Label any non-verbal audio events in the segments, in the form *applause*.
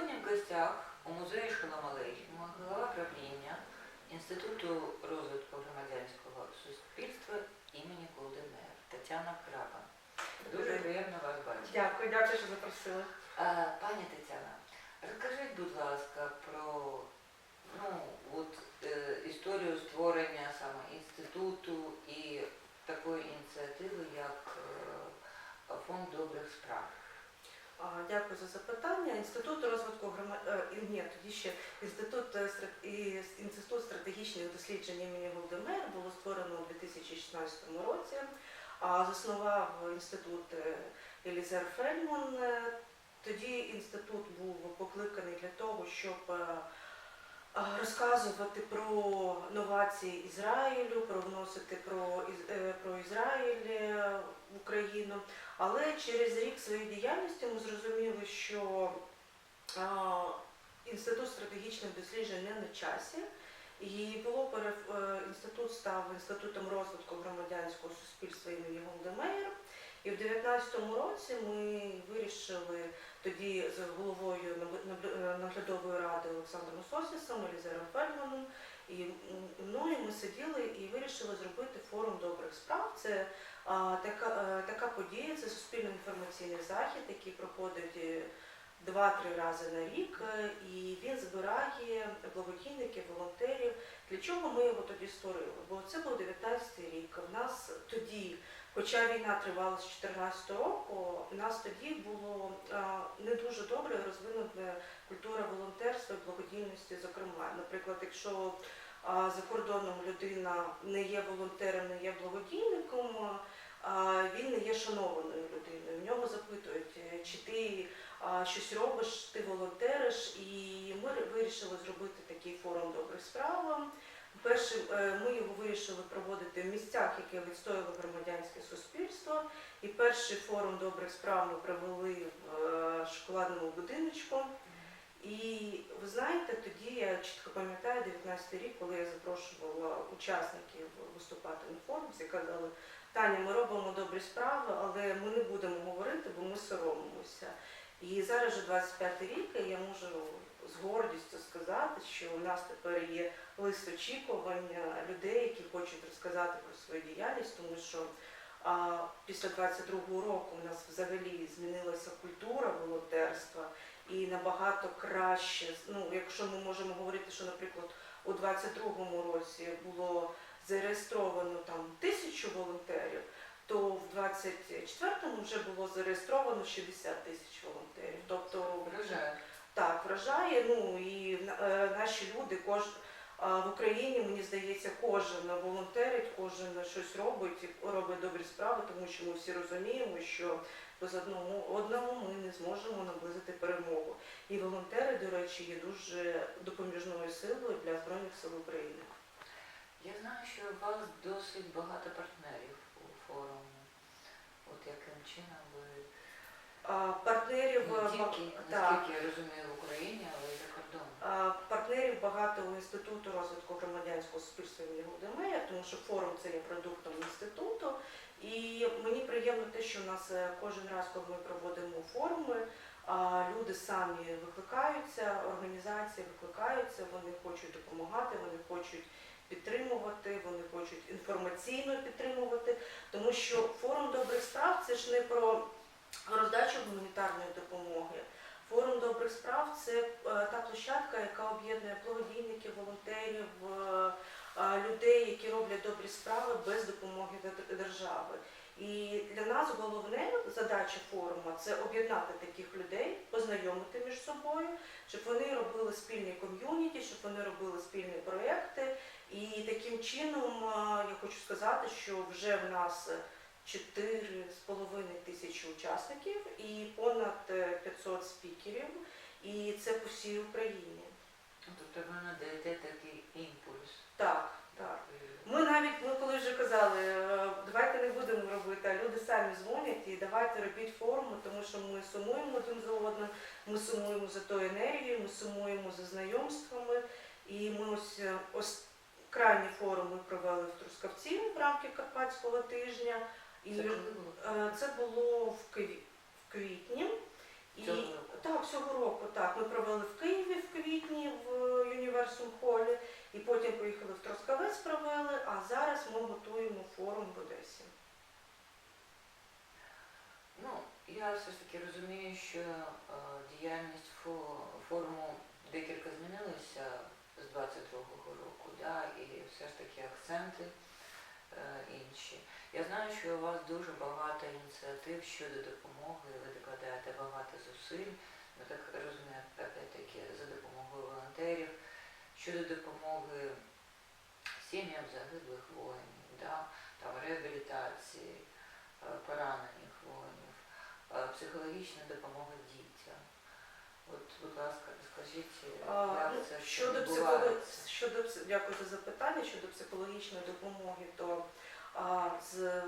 Сьогодні в гостях у музеї Шолом Алейхіма голова правління Інституту розвитку громадянського суспільства імені Голдемер Тетяна Краба. Дуже приємно вас бачити. Дякую, дякую, що запросили. А, пані Тетяна, розкажіть, будь ласка, про ну, от, е, історію створення саме інституту і такої ініціативи, як е, Фонд добрих справ. А, Дякую за запитання. Інститут розвитку громад... Ні, тоді ще інститут, е, інститут стратегічних досліджень імені Голдемер було створено у 2016 році. А заснував інститут е, Елізер Фельман. Е, Тоді інститут був покликаний для того, щоб е, розказувати про новації Ізраїлю, про вносити про, е, про Ізраїль е, в Україну. Але через рік своєї діяльності ми зрозуміли, що інститут стратегічних досліджень не на часі. І було пере... е, інститут став інститутом розвитку громадянського суспільства імені Голдемейр. І в 2019 році ми вирішили тоді з головою е, наглядової ради Олександром Сосісом, Елізером Фельманом і м, мною ми сиділи і вирішили зробити форум добрих справ. Це а, така, е, така подія, це суспільно-інформаційний захід, який проходить е, два-три рази на рік, і він збирає благодійників, волонтерів. Для чого ми його тоді створили? Бо це був 19-й рік. В нас тоді, хоча війна тривала з 14 року, в нас тоді було не дуже добре розвинута культура волонтерства і благодійності. Зокрема, наприклад, якщо за кордоном людина не є волонтером, не є благодійником, він не є шанованою людиною. В нього запитують, е, чи ти щось робиш, ти волонтериш, і ми вирішили зробити такий форум добрих справ. Перше, е, ми його вирішили проводити в місцях, які відстоювали громадянське суспільство. І перший форум добрих справ ми провели в е, шоколадному будиночку. І ви знаєте, тоді я чітко пам'ятаю 19 рік, коли я запрошувала учасників виступати на форумі, казали, Таня, ми робимо добрі справи, але ми не будемо говорити, бо ми соромимося. І зараз вже 25 рік, і я можу з гордістю сказати, що у нас тепер є лист очікування людей, які хочуть розказати про свою діяльність, тому що а, після 22-го року у нас взагалі змінилася культура волонтерства і набагато краще. Ну, якщо ми можемо говорити, що, наприклад, у 22-му році було зареєстровано там тисячу волонтерів, то в 24-му вже було зареєстровано 60 тисяч волонтерів. Тобто Вражає. Так, вражає. Ну і е, наші люди, кож а, в Україні, мені здається, кожен волонтерить, кожен щось робить, робить добрі справи, тому що ми всі розуміємо, що без одного одного ми не зможемо наблизити перемогу. І волонтери, до речі, є дуже допоміжною силою для Збройних сил України. Я знаю, що у вас досить багато партнерів у форумі. От яким чином партнерів е, тільки, так. наскільки я розумію, в Україні, але й за кордоном. А, Партнерів багато у Інституту розвитку громадянського суспільства імені Голдемея, тому що форум це є продуктом інституту. І мені приємно те, що у нас е, кожен раз, коли ми проводимо форуми, а, люди самі викликаються, організації викликаються, вони хочуть допомагати, вони хочуть підтримувати, вони хочуть інформаційно підтримувати, тому що форум добрих справ це ж не про роздачу гуманітарної допомоги. Форум добрих справ це е, та площадка, яка об'єднує благодійників, волонтерів, е, е, людей, які роблять добрі справи без допомоги держави. І для нас головне задача форуму це об'єднати таких людей, познайомити між собою, щоб вони робили спільні ком'юніті, щоб вони робили спільні проекти. І таким чином я хочу сказати, що вже в нас 4,5 тисячі учасників і понад е, 500 спікерів, і це по всій Україні. Тобто ви надаєте такий імпульс. Так, так. Ми навіть ми коли вже казали, е, давайте не будемо робити, а люди самі дзвонять і давайте робіть форуми, тому що ми сумуємо один за одним, ми сумуємо за тою енергією, ми сумуємо за знайомствами. І ми ось е, ось крайній форум ми провели в Трускавці в рамках Карпатського тижня. І Це було? Е, Це було в кві- в квітні. І Цього року? так, цього року так. Ми провели в Києві в квітні в Юніверсум Холі, і потім поїхали в Трускавець, провели. А зараз ми готуємо форум в Одесі. Ну, я все ж таки розумію, що е, діяльність фо- форуму декілька змінилася з 22-го року, да, і все ж таки акценти е, інші. Я знаю, що у вас дуже багато ініціатив щодо допомоги, ви докладаєте багато зусиль, ну так розумію, опять-таки, за допомогою волонтерів, щодо допомоги сім'ям загиблих воїнів, да, там реабілітації, е, поранених воїнів, е, психологічна допомога дітям. От, будь ласка, розкажіть, як ну, це Щодо психоло... щодо дякую за запитання. Щодо психологічної допомоги, то з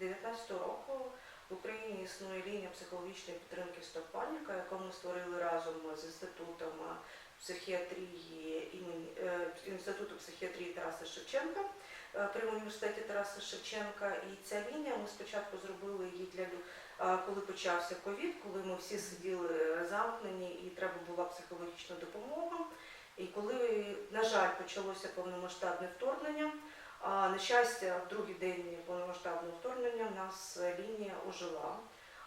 19 року в Україні існує лінія психологічної підтримки стопальника, яку ми створили разом з інститутом психіатрії імені е, інституту психіатрії Тараса Шевченка е, при університеті Тараса Шевченка. І ця лінія ми спочатку зробили її для коли почався ковід, коли ми всі сиділи замкнені і треба була психологічна допомога. І коли, на жаль, почалося повномасштабне вторгнення, на щастя, в другий день повномасштабного вторгнення в нас лінія ожила.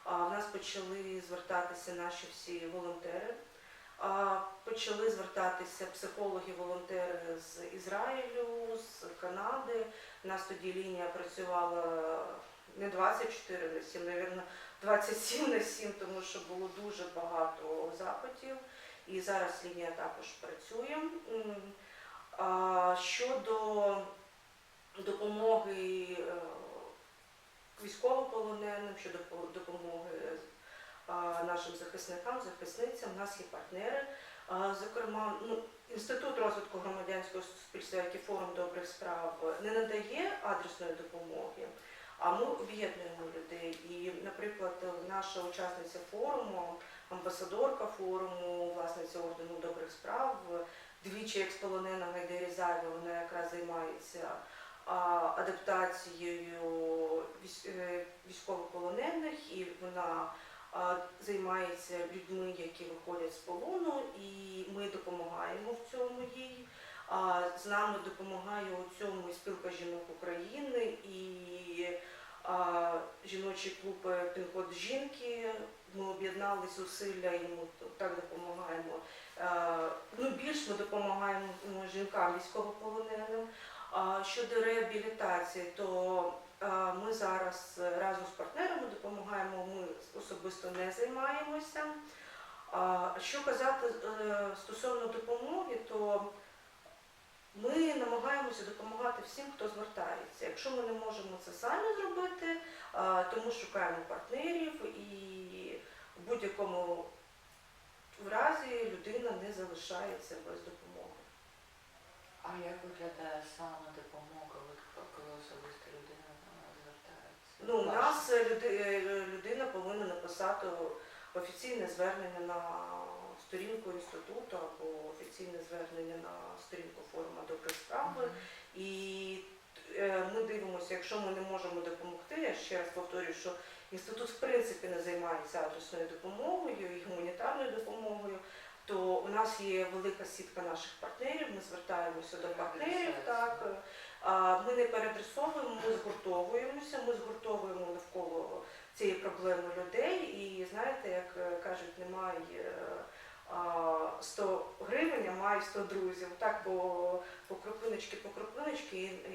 В нас почали звертатися наші всі волонтери. Почали звертатися психологи-волонтери з Ізраїлю, з Канади. У нас тоді лінія працювала не 24 на 7, мабуть, 27 на 7, тому що було дуже багато запитів. І зараз лінія також працює. Щодо допомоги е, військовополоненим, щодо по- допомоги нашим захисникам, захисницям, у нас є партнери. Зокрема, ну, Інститут розвитку громадянського суспільства, як і форум добрих справ, не надає адресної допомоги, а ми об'єднуємо людей. І, наприклад, наша учасниця форуму, амбасадорка форуму, власниця ордену добрих справ, двічі експолонена Гайда Різаєва, вона якраз займається адаптацією е, військовополонених, і вона займається людьми, які виходять з полону, і ми допомагаємо в цьому їй. З нами допомагає у цьому спілка жінок України і а, жіночий клуб е, жінки. Ми об'єднали зусилля і ми так допомагаємо. Е, Ну, більш ми допомагаємо ну, жінкам військовополоненим. Щодо реабілітації, то е, ми зараз разом з партнерами допомагаємо. Ми особисто не займаємося. Що казати е, стосовно допомоги, то ми намагаємося допомагати всім, хто звертається. Якщо ми не можемо це самі зробити, то ми шукаємо партнерів і в будь-якому разі людина не залишається без допомоги. А як виглядає саме допомога, коли особисто людина звертається? Ну, у нас е, люди- людина повинна написати офіційне звернення на сторінку інституту або офіційне звернення на сторінку форуму добрих справ. Мгм. І е, ми дивимося, якщо ми не можемо допомогти, я ще раз повторюю, що інститут в принципі не займається адресною допомогою і гуманітарною допомогою, то у нас є велика сітка наших партнерів, ми звертаємося до партнерів. Так, ми не переадресовуємо, ми згуртовуємося, ми згуртовуємо навколо цієї проблеми людей. І знаєте, як е, кажуть, немає е, 100 гривень, а має 100 друзів. Так по, по крупиночки, по крупиночки і,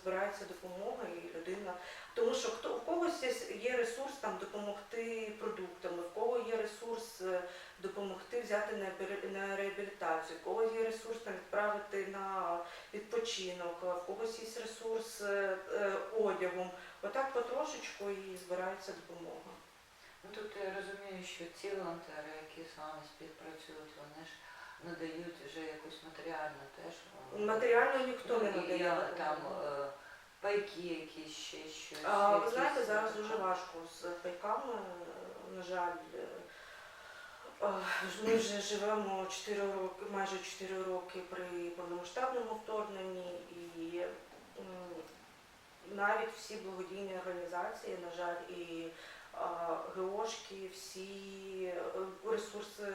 і назбирається допомога, і людина. Тому що хто у когось є- ресурс там допомогти продуктами, в кого є ресурс е, допомогти взяти на реабілітацію, в когось є ресурс там відправити на відпочинок, в когось є ресурс е, е, одягом. Отак потрошечку і збирається допомога. Ну тут я розумію, що ці волонтери, які з вами співпрацюють, вони ж надають вже якусь матеріальну теж. е, Матеріально ніхто не ну, надає. Там е, пайки якісь ще щось. А, ви якісь, знаєте, зараз е, дуже важко з пайками. На жаль, ми вже живемо 4 роки, майже 4 роки при повномасштабному вторгненні і навіть всі благодійні організації, на жаль, і ГОшки, всі ресурси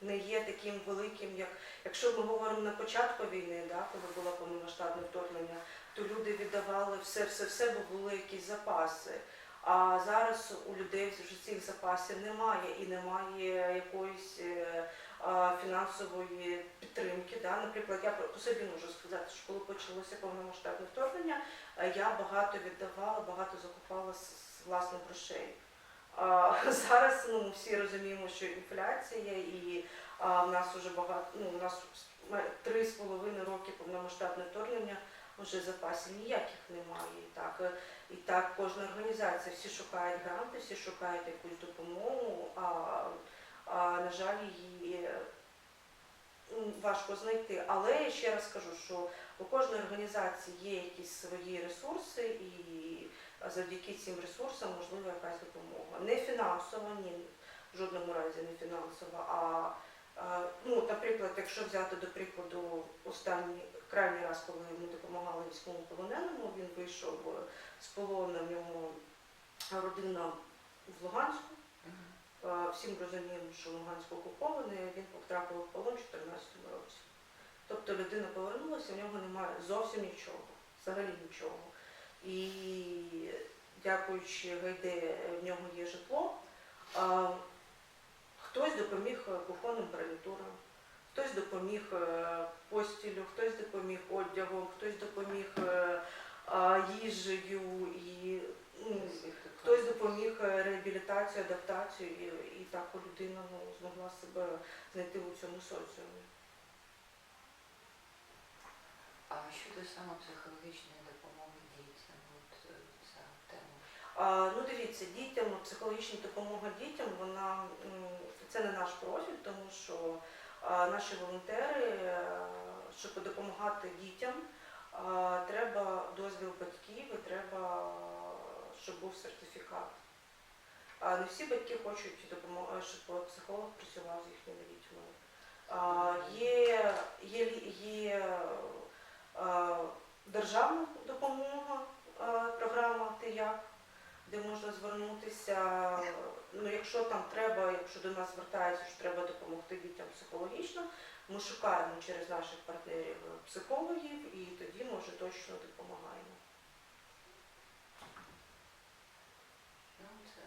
не є таким великим, як якщо ми говоримо на початку війни, да, коли було повномасштабне вторгнення, то люди віддавали все, все, все, бо були якісь запаси. А зараз у людей вже цих запасів немає і немає якоїсь е, а, фінансової підтримки. Да? Наприклад, я по собі можу сказати, що коли почалося повномасштабне вторгнення, е, я багато віддавала, багато закупала з, власних грошей. *laughs* Зараз ну, всі розуміємо, що інфляція і а, в нас вже багато, ну, у нас три з половиною роки повномасштабне вторгнення, вже запасів ніяких немає. І так, і так кожна організація, всі шукають гранти, всі шукають якусь допомогу, а, а на жаль, її важко знайти. Але я ще раз кажу, що у кожної організації є якісь свої ресурси, і завдяки цим ресурсам можлива якась допомога. Не фінансова, ні, в жодному разі не фінансова, а ну, наприклад, якщо взяти до прикладу останній крайній раз, коли ми допомагали військовому полоненому, він вийшов е, з полону, в нього родина в Луганську. Е, Всім розуміємо, що Луганськ окупований, він потрапив в полон у 2014 році. Тобто людина повернулася, в нього немає зовсім нічого, взагалі нічого. І дякуючи Гайде, в нього є житло. Хтось допоміг е, кухонним гарнітурам, хтось допоміг е, постілю, хтось допоміг одягом, хтось допоміг е, їжею і ну, Хтось допоміг реабілітацію, адаптацію, і, і так людина ну, змогла себе знайти у цьому соціумі. А щодо саме психологічної допомоги дітям, от е, ця тема. А, ну дивіться, дітям, психологічна допомога дітям, вона це не наш профіль, тому що а, наші волонтери, е, щоб допомагати дітям, а, треба дозвіл батьків і треба, щоб був сертифікат. А не всі батьки хочуть допомогти, щоб психолог працював з їхніми дітьми. А, є, є, є а, державна допомога, програма «Ти як», де можна звернутися. Ну, якщо там треба, якщо до нас звертаються, що треба допомогти дітям психологічно, ми шукаємо через наших партнерів психологів і тоді ми вже точно допомагаємо. Ну, це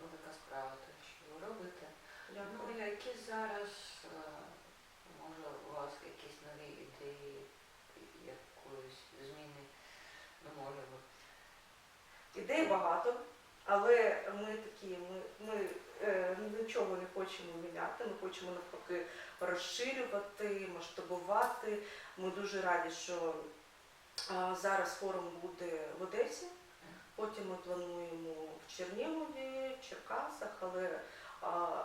велика справа, те, що ви робите. Дякую. Ну, які зараз, е, може, у вас якісь нові ідеї якоїсь зміни, ну, Ідей багато, але ми такі, ми, ми е, нічого не хочемо міняти, ми хочемо навпаки розширювати, масштабувати. Ми дуже раді, що а, зараз форум буде в Одесі. Потім ми плануємо в Чернігові, Черкасах, але а,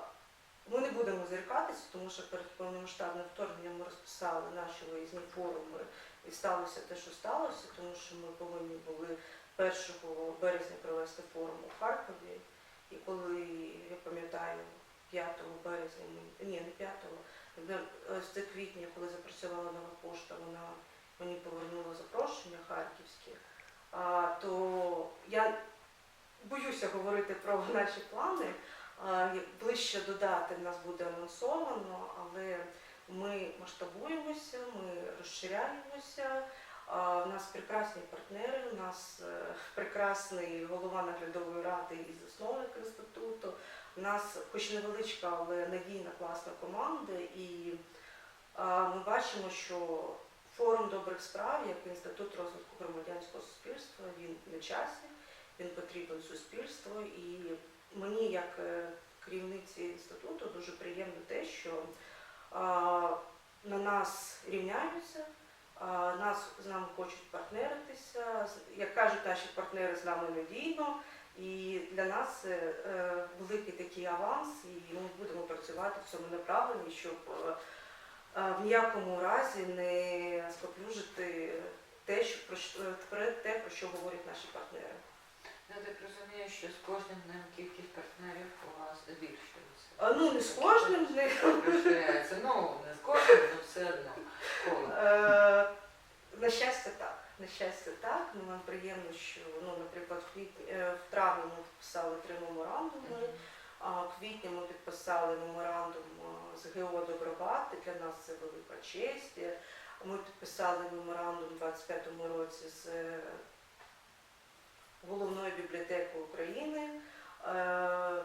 ми не будемо зрікатися, тому що перед повномасштабним вторгненням ми розписали наші виїзні форуми і сталося те, що сталося, тому що ми повинні були 1 березня провести форум у Харкові. І коли, я пам'ятаю, 5 березня, ні, не 5, де- е, це квітня, коли запрацювала нова пошта, вона мені повернула запрошення харківське, то я боюся говорити про наші плани. Ближче до дати в нас буде анонсовано, але ми масштабуємося, ми розширяємося. У нас прекрасні партнери, у нас *laughs* е, прекрасний голова наглядової ради і засновник інституту. У нас хоч невеличка, але надійна класна команда. І ми бачимо, що форум добрих справ, як інститут розвитку громадянського суспільства, він на часі, він потрібен суспільству. І мені, як е, керівниці інституту, дуже приємно те, що на нас рівняються. Нас з нами хочуть партнеритися, як кажуть наші партнери з нами надійно. І для нас е, е, великий такий аванс, і ми будемо працювати в цьому направленні, щоб е, е, в ніякому разі не споплюжити те, що про те, про що говорять наші партнери. Я так розумію, що з кожним днем кількість партнерів у вас збільшується. А, ну не з кожним з них. Розширяється. Ну, не з кожним, але все одно. Коло. Е, На щастя, так. на щастя, так. Ну, нам приємно, що, ну, наприклад, в, квітні, е, в травні ми підписали три меморандуми, а в квітні ми підписали меморандум е, з ГО Добробат. і Для нас це велика честь. Ми підписали меморандум у 25-му році з е, головною бібліотекою України. е,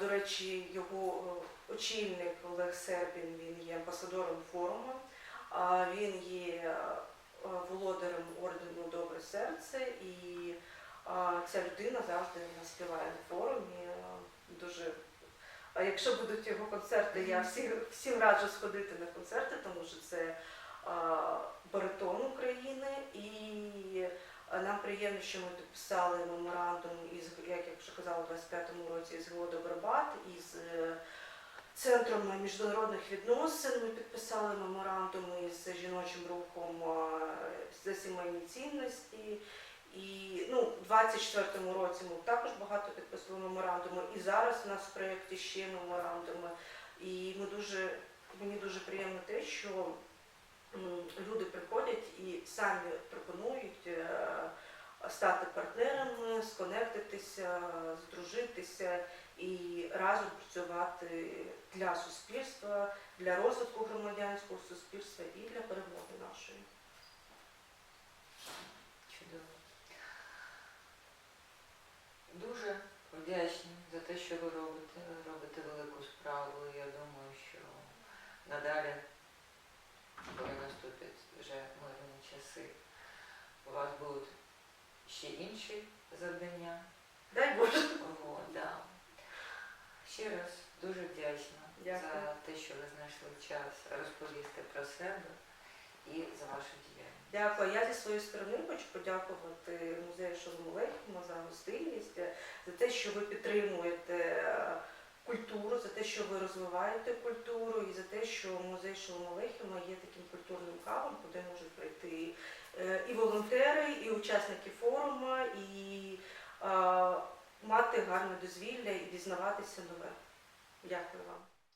До речі, його е, очільник Олег Сербін, він є амбасадором форуму. Він є е, володарем ордену Добре серце і ця людина завжди у нас співає на форумі. Дуже якщо будуть його концерти, я всі, всім раджу сходити на концерти, тому що це баритон України і Нам приємно, що ми підписали меморандум із, як я вже казала, у 25-му році з ГО Добробат, із е, Центром міжнародних відносин. Ми підписали меморандум із жіночим рухом за сімейні цінності. І ну, у 24-му році ми також багато підписували меморандуми. І зараз у нас в проєкті ще меморандуми. І ми дуже, мені дуже приємно те, що люди приходять і самі пропонують е, стати партнерами, сконектитися, здружитися і разом працювати для суспільства, для розвитку громадянського суспільства і для перемоги нашої. Чудово. Дуже вдячні за те, що ви робите. Робите велику справу. Я думаю, що надалі, коли наступять вже мирні часи, у вас будуть ще інші завдання. Дай Боже. О, да. Ще раз дуже вдячна Дякую. за те, що ви знайшли час розповісти про себе і за вашу діяльність. Дякую. Я зі своєї сторони хочу подякувати музею Шоломолехіма за гостинність, за те, що ви підтримуєте культуру, за те, що ви розвиваєте культуру, і за те, що музей Шоломолехіма є таким культурним хабом, куди можуть прийти е, і волонтери, і учасники форуму, і мати гарне дозвілля і дізнаватися нове. Дякую вам.